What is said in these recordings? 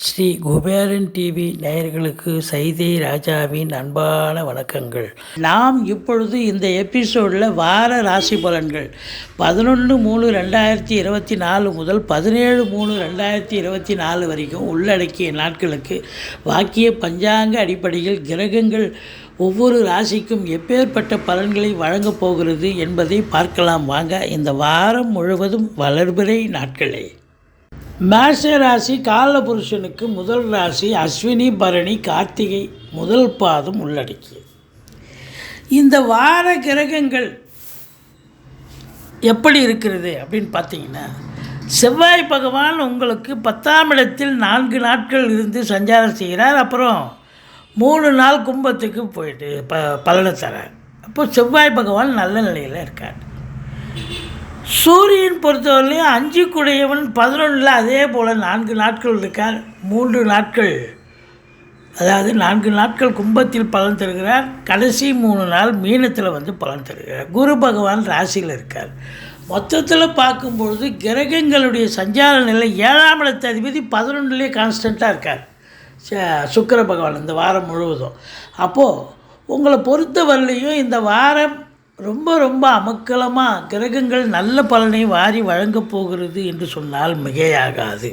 Sri Kuberan TV நேயர்களுக்கு சைதை ராஜாவின் அன்பான வணக்கங்கள். நாம் இப்பொழுது இந்த எபிசோடில் வார ராசி பலன்கள். பதினொன்று மூணு ரெண்டாயிரத்தி இருபத்தி நாலு முதல் பதினேழு மூணு ரெண்டாயிரத்தி இருபத்தி நாலு வரைக்கும் உள்ளடக்கிய நாட்களுக்கு வாக்கிய பஞ்சாங்க அடிப்படையில் கிரகங்கள் ஒவ்வொரு ராசிக்கும் எப்பேற்பட்ட பலன்களை வழங்கப் போகிறது என்பதை பார்க்கலாம். வாங்க இந்த வாரம் முழுவதும் வளர்பிறை நாட்களே. மேஷ ராசி காலபுருஷனுக்கு முதல் ராசி அஸ்வினி பரணி கார்த்திகை முதல் பாதம் உள்ளடக்கியது. இந்த வார கிரகங்கள் எப்படி இருக்கிறது அப்படின்னு பார்த்தீங்கன்னா செவ்வாய் பகவான் உங்களுக்கு பத்தாம் இடத்தில் நான்கு நாட்கள் இருந்து சஞ்சாரம் செய்கிறார். அப்புறம் மூணு நாள் கும்பத்துக்கு போயிட்டு ப பலனை தரார். அப்போ செவ்வாய் பகவான் நல்ல நிலையில் இருக்கார். சூரியன் பொறுத்தவரையிலையும் அஞ்சு குடையவன் பதினொன்றில் அதே போல் நான்கு நாட்கள் இருக்கார். மூன்று நாட்கள். அதாவது நான்கு நாட்கள் கும்பத்தில் பலன் தருகிறார். கடைசி மூணு நாள் மீனத்தில் வந்து பலன் தருகிறார். குரு பகவான் ராசியில் இருக்கார். மொத்தத்தில் பார்க்கும்பொழுது கிரகங்களுடைய சஞ்சார நிலை ஏழாம் இடத்த அதிபதி பதினொன்றுலேயே கான்ஸ்டண்ட்டாக இருக்கார். ச- பகவான் இந்த வாரம் முழுவதும். அப்போது உங்களை பொறுத்தவரையிலையும் இந்த வாரம் ரொம்ப ரொம்ப அமக்கலமாக கிரகங்கள் நல்ல பலனை வாரி வழங்கப் போகிறது என்று சொன்னால் மிகையாகாது.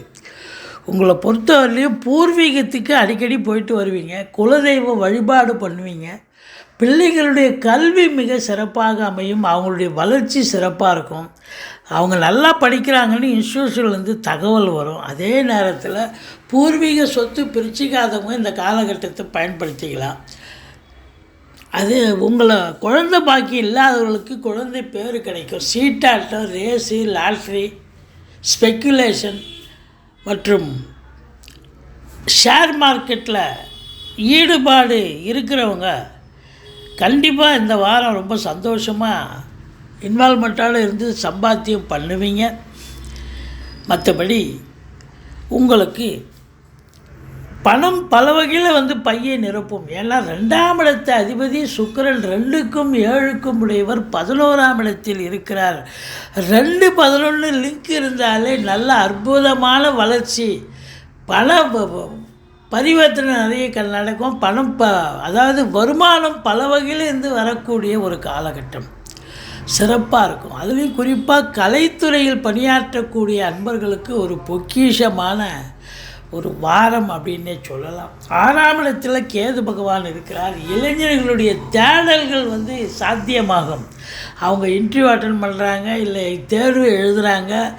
உங்களை பொறுத்தவரையிலையும் பூர்வீகத்துக்கு அடிக்கடி போயிட்டு வருவீங்க. குலதெய்வ வழிபாடு பண்ணுவீங்க. பிள்ளைகளுடைய கல்வி மிக சிறப்பாக அமையும். அவங்களுடைய வளர்ச்சி சிறப்பாக இருக்கும். அவங்க நல்லா படிக்கிறாங்கன்னு இன்ஸ்டியூஷன்லேருந்து தகவல் வரும். அதே நேரத்தில் பூர்வீக சொத்து பிரிச்சிக்காதவங்க இந்த காலகட்டத்தை பயன்படுத்திக்கலாம். அது உங்களை குழந்தை பாக்கி இல்லாதவர்களுக்கு குழந்தை பேர் கிடைக்கும். சீட்டாட்டம் ரேஸு லாட்ரி ஸ்பெக்குலேஷன் மற்றும் ஷேர் மார்க்கெட்டில் ஈடுபாடு இருக்கிறவங்க கண்டிப்பாக இந்த வாரம் ரொம்ப சந்தோஷமாக இன்வால்மெண்ட்டோடு இருந்து சம்பாத்தியம் பண்ணுவீங்க. மற்றபடி உங்களுக்கு பணம் பல வகையில் வந்து பையை நிரப்பும். ஏன்னா ரெண்டாம் இடத்த அதிபதி சுக்கரன் ரெண்டுக்கும் ஏழுக்கும் உடையவர் பதினோராம் இடத்தில் இருக்கிறார். ரெண்டு பதினொன்று லிங்க் இருந்தாலே நல்ல அற்புதமான வளர்ச்சி. பண பரிவர்த்தனை நிறைய நடக்கும். பணம் ப அதாவது வருமானம் பல வகையில் இருந்து வரக்கூடிய ஒரு காலகட்டம். சிறப்பாக இருக்கும். அதுலேயும் குறிப்பாக கலைத்துறையில் பணியாற்றக்கூடிய அன்பர்களுக்கு ஒரு பொக்கிஷமான ஒரு வாரம் அப்படின்னே சொல்லலாம். ஆறாம் கேது பகவான் இருக்கிறார். இளைஞர்களுடைய தேடல்கள் வந்து சாத்தியமாகும். அவங்க இன்டர்வியூ அட்டன் பண்ணுறாங்க இல்லை தேர்வு எழுதுகிறாங்க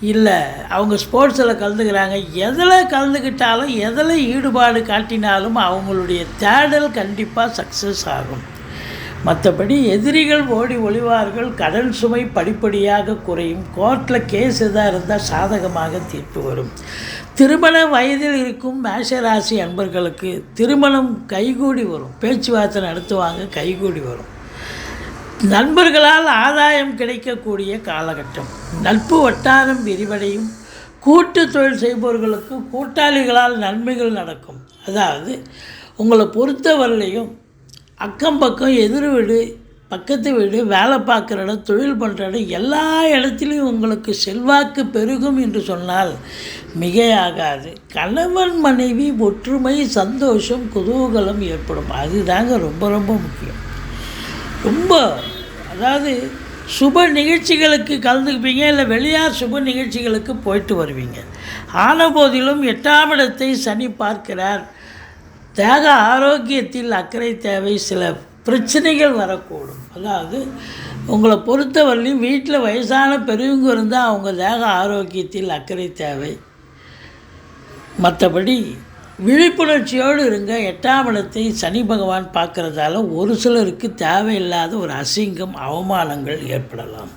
இல்லை அவங்க ஸ்போர்ட்ஸில் கலந்துக்கிறாங்க. எதில் கலந்துக்கிட்டாலும் எதில் ஈடுபாடு காட்டினாலும் அவங்களுடைய தேடல் கண்டிப்பாக சக்ஸஸ் ஆகும். மற்றபடி எதிரிகள் ஓடி ஒளிவார்கள் கடன் சுமை படிப்படியாக குறையும். கோர்ட்டில் கேஸ் எதாக இருந்தால் சாதகமாக தீர்ப்பு வரும். திருமண வயதில் இருக்கும் மேஷராசி அன்பர்களுக்கு திருமணம் கைகூடி வரும். பேச்சுவார்த்தை நடத்துவாங்க கைகூடி வரும். நண்பர்களால் ஆதாயம் கிடைக்கக்கூடிய காலகட்டம். நட்பு வட்டாரம் விரிவடையும். கூட்டு தொழில் செய்பவர்களுக்கு கூட்டாளிகளால் நன்மைகள் நடக்கும். அதாவது உங்களை பொறுத்தவரையிலையும் அக்கம் பக்கம் எதிர் வீடு பக்கத்து வீடு வேலை பார்க்குற இடம் தொழில் பண்ணுற இடம் எல்லா இடத்துலையும் உங்களுக்கு செல்வாக்கு பெருகும் என்று சொன்னால் மிகையாகாது. கணவன் மனைவி ஒற்றுமை சந்தோஷம் குதூகலம் ஏற்படும். அதுதாங்க ரொம்ப ரொம்ப முக்கியம். ரொம்ப அதாவது சுப நிகழ்ச்சிகளுக்கு கலந்துக்குப்பீங்க இல்லை வெளியார் சுப நிகழ்ச்சிகளுக்கு போயிட்டு வருவீங்க. ஆன போதிலும் எட்டாம் இடத்தை சனி பார்க்கிறார். தேக ஆரோக்கியத்தில் அக்கறை தேவை சில பிரச்சனைகள் வரக்கூடும். அதாவது உங்களை பொறுத்தவரையிலும் வீட்டில் வயசான பெரியவங்க இருந்தால் அவங்க தேக ஆரோக்கியத்தில் அக்கறை தேவை. மற்றபடி விழிப்புணர்ச்சியோடு இருங்க. எட்டாம் இடத்தை சனி பகவான் பார்க்குறதால ஒரு சிலருக்கு தேவையில்லாத ஒரு அசிங்கம் அவமானங்கள் ஏற்படலாம்.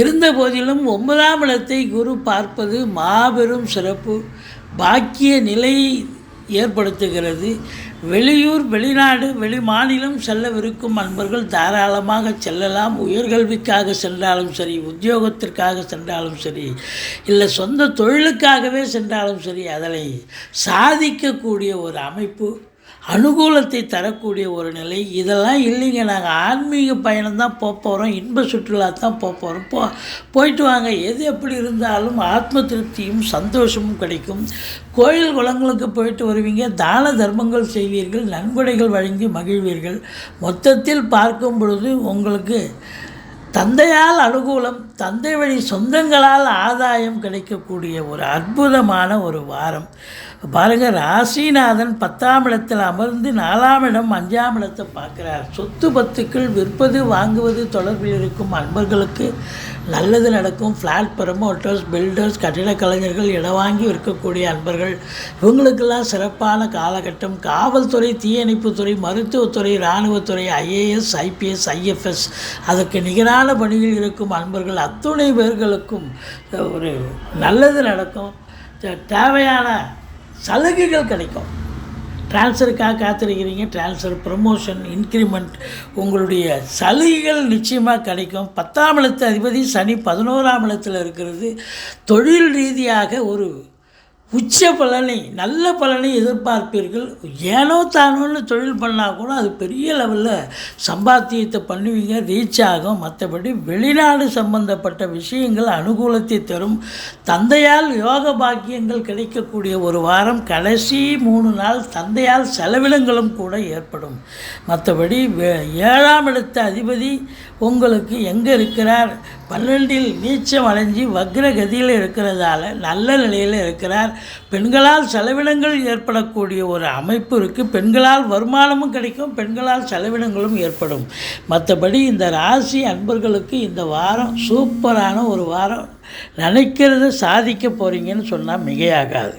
இருந்த போதிலும் ஒன்பதாம் இடத்தை குரு பார்ப்பது மாபெரும் சிறப்பு. பாக்கிய நிலை ஏற்படுத்துகிறது. வெளியூர் வெளிநாடு வெளி மாநிலம் செல்லவிருக்கும் அன்பர்கள் தாராளமாக செல்லலாம். உயர்கல்விக்காக சென்றாலும் சரி உத்தியோகத்திற்காக சென்றாலும் சரி இல்லை சொந்த தொழிலுக்காகவே சென்றாலும் சரி அதனை சாதிக்கக்கூடிய ஒரு அமைப்பு அனுகூலத்தை தரக்கூடிய ஒரு நிலை. இதெல்லாம் இல்லைங்க. நாங்கள் ஆன்மீக பயணம் தான் போக போகிறோம் இன்ப சுற்றுலா தான் போக போகிறோம் போ போயிட்டு வாங்க. எது எப்படி இருந்தாலும் ஆத்ம திருப்தியும் சந்தோஷமும் கிடைக்கும். கோயில் குளங்களுக்கு போயிட்டு வருவீங்க. தான தர்மங்கள் செய்வீர்கள். நன்கொடைகள் வழங்கி மகிழ்வீர்கள். மொத்தத்தில் பார்க்கும் பொழுது உங்களுக்கு தந்தையால் அனுகூலம் தந்தை வழி சொந்தங்களால் ஆதாயம் கிடைக்கக்கூடிய ஒரு அற்புதமான ஒரு வாரம். பாருங்கள் ராசிநாதன் பத்தாம் இடத்தில் அமர்ந்து நாலாம் இடம் அஞ்சாம் இடத்தை பார்க்குறார். சொத்து பத்துக்கள் விற்பது வாங்குவது தொடர்பில் இருக்கும் அன்பர்களுக்கு நல்லது நடக்கும். ஃப்ளாட் ப்ரமோட்டர்ஸ் பில்டர்ஸ் கட்டிடக் கலைஞர்கள் இடம் வாங்கி விற்கக்கூடிய அன்பர்கள். இவங்களுக்கெல்லாம் சிறப்பான காலகட்டம். காவல்துறை தீயணைப்புத்துறை மருத்துவத்துறை இராணுவத்துறை ஐஏஎஸ் ஐபிஎஸ் ஐஎஃப்எஸ் அதற்கு நிகரான பணியில் இருக்கும் அன்பர்கள் அத்துணை பேர்களுக்கும் ஒரு நல்லது நடக்கும். தேவையான சலுகைகள் கிடைக்கும். ட்ரான்ஸ்ஃபருக்காக காத்திருக்கிறீங்க ட்ரான்ஸ்ஃபர் ப்ரமோஷன் இன்க்ரிமெண்ட் உங்களுடைய சலுகைகள் நிச்சயமாக கிடைக்கும். பத்தாம் இடத்து அதிபதி சனி பதினோராம் இடத்தில் இருக்கிறது. தொழில் ரீதியாக ஒரு உச்ச பலனை நல்ல பலனை எதிர்பார்ப்பீர்கள். ஏனோ தானோன்னு தொழில் பண்ணால் கூட அது பெரிய லெவலில் சம்பாத்தியத்தை பண்ணுவீங்க ரீச் ஆகும். மற்றபடி வெளிநாடு சம்பந்தப்பட்ட விஷயங்கள் அனுகூலத்தை தரும். தந்தையால் யோக பாக்கியங்கள் கிடைக்கக்கூடிய ஒரு வாரம் கடைசி மூணு நாள் தந்தையால் செலவினங்களும் கூட ஏற்படும். மற்றபடி வே- ஏழாம் இடத்த அதிபதி உங்களுக்கு எங்கே இருக்கிறார்? பன்னெண்டில் நீச்சம் அடைஞ்சி வக்ரகதியில் இருக்கிறதால நல்ல நிலையில் இருக்கிறார். பெண்களால் செலவினங்கள் ஏற்படக்கூடிய ஒரு அமைப்பு இருக்குது பெண்களால் வருமானமும் கிடைக்கும் பெண்களால் செலவினங்களும் ஏற்படும். மற்றபடி இந்த ராசி அன்பர்களுக்கு இந்த வாரம் சூப்பரான ஒரு வாரம். நினைக்கிறத சாதிக்க போகிறீங்கன்னு சொன்னால் மிகையாகாது.